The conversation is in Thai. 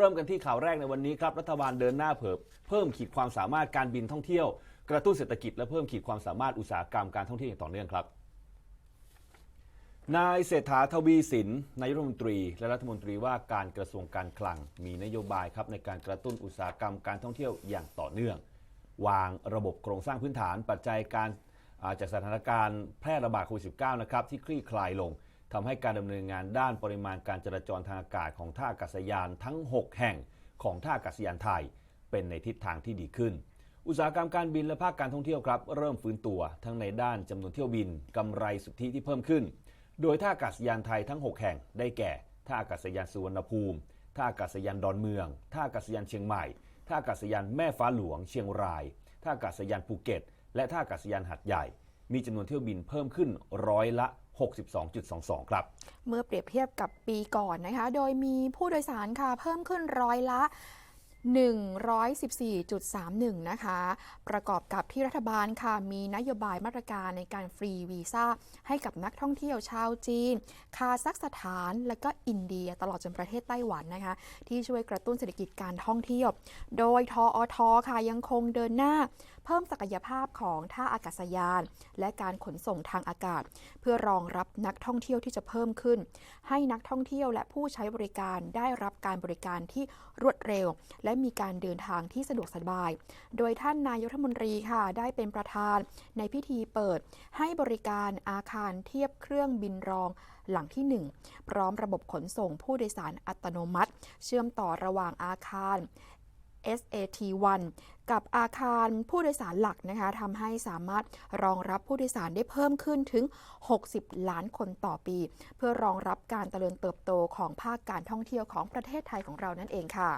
เริ่มกันที่ข่าวแรกในวันนี้ครับ รัฐบาลเดินหน้าเพิ่มเพิ่มขีดความสามารถการบินท่องเที่ยว กระตุ้นเศรษฐกิจและเพิ่มขีดความสามารถอุตสาหกรรมการท่องเที่ยวอย่างต่อเนื่องครับ นายเศรษฐาทวีสินนายรัฐมนตรี และรัฐมนตรีว่าการกระทรวงการคลัง มีนโยบายครับในการกระตุ้นอุตสาหกรรมการท่องเที่ยวอย่างต่อเนื่อง วางระบบโครงสร้างพื้นฐาน ปัจจัยการจากสถานการณ์แพร่ระบาดโควิด -19 นะครับที่คลี่คลายลง ทำให้การดำเนินงานด้านปริมาณการจราจรทางอากาศของท่าอากาศยานทั้ง 6 แห่งของท่าอากาศยานไทย เป็นในทิศทางที่ดีขึ้น อุตสาหกรรมการบินและภาคการท่องเที่ยวครับ เริ่มฟื้นตัวทั้งในด้านจำนวนเที่ยวบินกำไรสุทธิที่เพิ่มขึ้น โดยท่าอากาศยานไทยทั้ง 6 แห่งได้แก่ ท่าอากาศยานสุวรรณภูมิท่าอากาศยานดอนเมือง ท่าอากาศยานเชียงใหม่ ท่าอากาศยานแม่ฟ้าหลวง เชียงราย ท่าอากาศยานภูเก็ต และท่าอากาศยานหัดใหญ่ มีจำนวนเที่ยวบินเพิ่มขึ้นร้อยละ 62.22 ครับ เมื่อเปรียบเทียบกับปีก่อนนะคะ โดยมีผู้โดยสารค่ะเพิ่มขึ้นร้อยละ 114.31 นะคะ ประกอบกับที่รัฐบาลค่ะมีนโยบายมาตรการในการฟรีวีซ่าให้กับนักท่องเที่ยวชาวจีน คาซัคสถาน และก็อินเดียตลอดจนประเทศไต้หวันนะคะ ที่ช่วยกระตุ้นเศรษฐกิจการท่องเที่ยว โดยทออทค่ะยังคงเดินหน้า เพิ่มศักยภาพของท่าอากาศยาน และการขนส่งทางอากาศ เพื่อรองรับนักท่องเที่ยวที่จะเพิ่มขึ้น ให้นักท่องเที่ยวและผู้ใช้บริการได้รับการบริการที่รวดเร็ว และมีการเดินทางที่สะดวกสบาย โดยท่านนายกรัฐมนตรีค่ะได้เป็นประธานในพิธีเปิด ให้บริการอาคารเทียบเครื่องบินรองหลังที่ 1 พร้อมระบบขนส่งผู้โดยสารอัตโนมัติ เชื่อมต่อระหว่างอาคาร SAT1 กับอาคารผู้โดยสารหลักนะคะทำให้สามารถรองรับผู้โดยสารได้เพิ่มขึ้นถึง 60 ล้านคนต่อปี เพื่อรองรับการเจริญเติบโตของภาคการท่องเที่ยวของประเทศไทยของเรานั่นเองค่ะ